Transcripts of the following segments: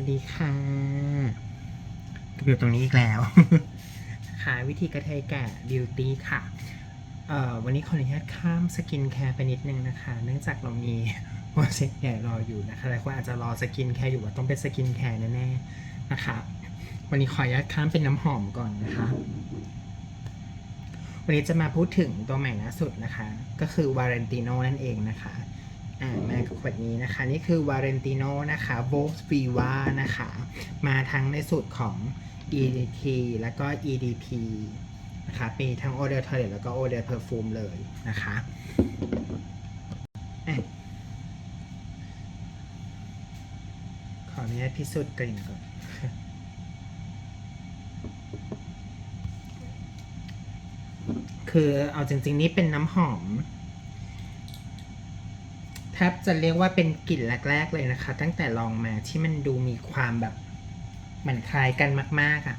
วัสดีค่ะอยู่ตรงนี้อีกแล้ว ค่ะวิธีกระเทยแก่บิวตี้ค่ะเอ่อวันนี้ขออนุญาตข้ามสกินแคร์ไปนิดนึงนะคะ เนื่องจากเรามีโปรเจกต์ใหญ่รออยู่นะคะหลายคนอาจจะรอสกินแคร์อยู่ว่าต้องเป็นสกินแคร์แน่ๆนะคะ วันนี้ขออนุญาตข้ามเป็นน้ำหอมก่อนนะคะ วันนี้จะมาพูดถึงตัวใหม่ล่าสุดนะคะ ก็คือวาเรนติโนนั่นเองนะคะ อ่ามากับขวดนี้นะคะ นี่คือวาเรนติโนนะคะ v o l v i v a นะคะ มาทั้งในสูตรของ EDT แล้วก็ EDP นะคะมีทั้ง o d o r Toilet แล้วก็ o d o r Perfume เลยนะคะอะขออนุญาตพิสูจน์กลิ่นก่อนคือเอาจริงๆ นี่เป็นน้ำหอม แทบจะเรียกว่าเป็นกลิ่นแรก ๆ เลยนะคะ ตั้งแต่ลองมาที่มันดูมีความแบบเหมือนคล้ายกันมาก ๆอะ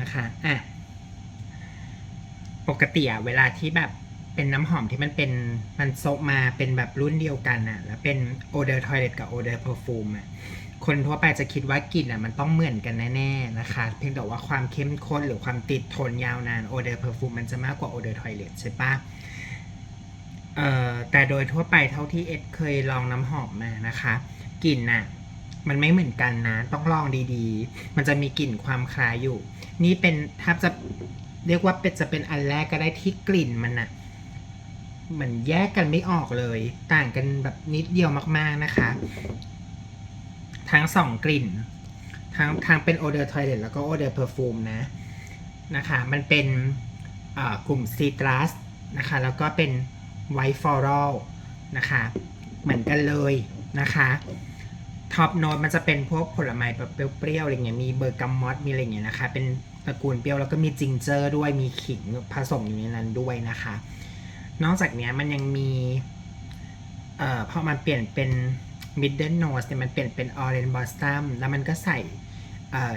นะคะอะปกติอะเวลาที่แบบเป็นน้ำหอมที่มันเป็นมันโซะมาเป็นแบบรุ่นเดียวกันอะแล้วเป็นโอเดอร์ทอยเลตกับโอเดอร์เพอร์ฟูมอะคนทั่วไปจะคิดว่ากลิ่นอะมันต้องเหมือนกันแน่ๆนะคะ เพียงแต่ว่าความเข้มข้นหรือความติดทนยาวนานโอเดอร์เพอร์ฟูมมันจะมากกว่าโอเดอร์ทอยเลตใช่ปะ แต่โดยทั่วไปเท่าที่เอ็ดเคยลองน้ำหอมมานะคะกลิ่นน่ะมันไม่เหมือนกันนะ ต้องลองดีๆ มันจะมีกลิ่นความคล้ายอยู่ นี่เป็นถ้าจะเรียกว่าเป็นจะเป็นอันแรกก็ได้ที่กลิ่นมันน่ะเหมือนแยกกันไม่ออกเลย ต่างกันแบบนิดเดียวมากๆนะคะ ทั้งสองกลิ่นทั้งทางเป็นโอเดอร์ทอยเลตแล้วก็โอเดอร์เพอร์ฟูมนะนะคะ มันเป็นกลุ่มซีตรัสนะคะ แล้วก็เป็น ไวท์ฟอรัลนะคะเหมือนกันเลยนะคะท็อปโน e มันจะเป็นพวกผลไม้แบบเปรี้ยวๆอะไรเงี้ยมีเบอร์กัมมอสมีอะไรเงี้ยนะคะ เป็นตระกูลเปรี้ยวแล้วก็มีจิงเจอร์ด้วยมีขิงผสมอยู่ในนั้นด้วยนะคะ นอกจากนี้มันยังมีเอ่อพอมันเปลี่ยนเป็น middle nose เนี่ยมันเปลี่ยนเป็น orange blossom แล้วมันก็ใส่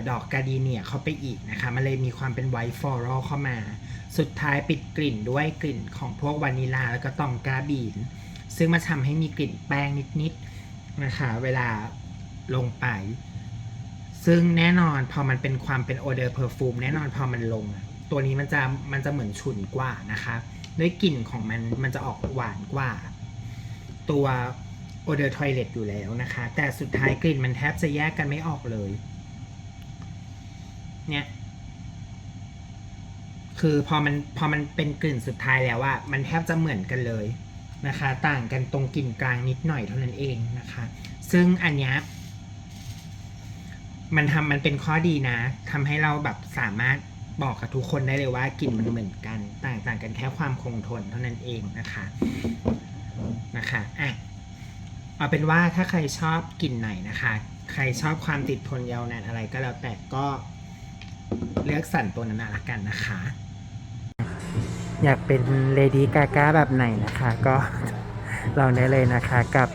ดอกกาดีเนียเข้าไปอีกนะคะ มันเลยมีความเป็น white floral เข้ามา สุดท้ายปิดกลิ่นด้วยกลิ่นของพวกวานิลาแล้วก็ตองกาบีน ซึ่งมาทำให้มีกลิ่นแป้งนิดๆนะคะ เวลาลงไป ซึ่งแน่นอนพอมันเป็นความเป็นโอเดอร์เพอร์ฟูมแน่นอนพอมันลง ตัวนี้มันจะมันจะเหมือนฉุนกว่านะคะ ด้วยกลิ่นของมันมันจะออกหวานกว่า ตัวโอเดอร์ทอยเลตอยู่แล้วนะคะ แต่สุดท้ายกลิ่นมันแทบจะแยกกันไม่ออกเลย เนี่ย คือพอมันพอมันเป็นกลิ่นสุดท้ายแล้วว่ามันแทบจะเหมือนกันเลยนะคะ ต่างกันตรงกลิ่นกลางนิดหน่อยเท่านั้นเองนะคะ ซึ่งอันเนี้ยมันทำมันเป็นข้อดีนะทำให้เราแบบสามารถบอกกับทุกคนได้เลยว่ากลิ่นมันเหมือนกัน ต่างต่างกันแค่ความคงทนเท่านั้นเองนะคะนะคะอะเอาเป็นว่าถ้าใครชอบกลิ่นไหนนะคะ ใครชอบความติดทนยาวนานอะไรก็แล้วแต่ก็ เลือกสั่นตัวนั้นละกันนะคะ อยากเป็นเลดี้กาก้าแบบไหนนะคะ ก็ลองได้เลยนะคะกับ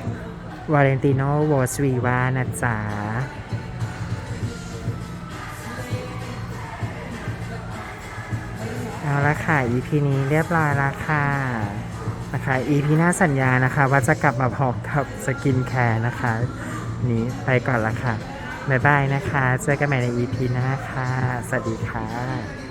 วาเลนติโนวอสวีวานะจ๊ะเอาละค่ะ EP นี้เรียบร้อยล้วค่ะนะคะ EP หน้าสัญญานะคะ ว่าจะกลับมาพร้อมกับสกินแคร์นะคะ นี้ไปก่อนละค่ะ บ๊ายบายนะคะ เจอกันใหม่ใน EP หน้าค่ะ สวัสดีค่ะ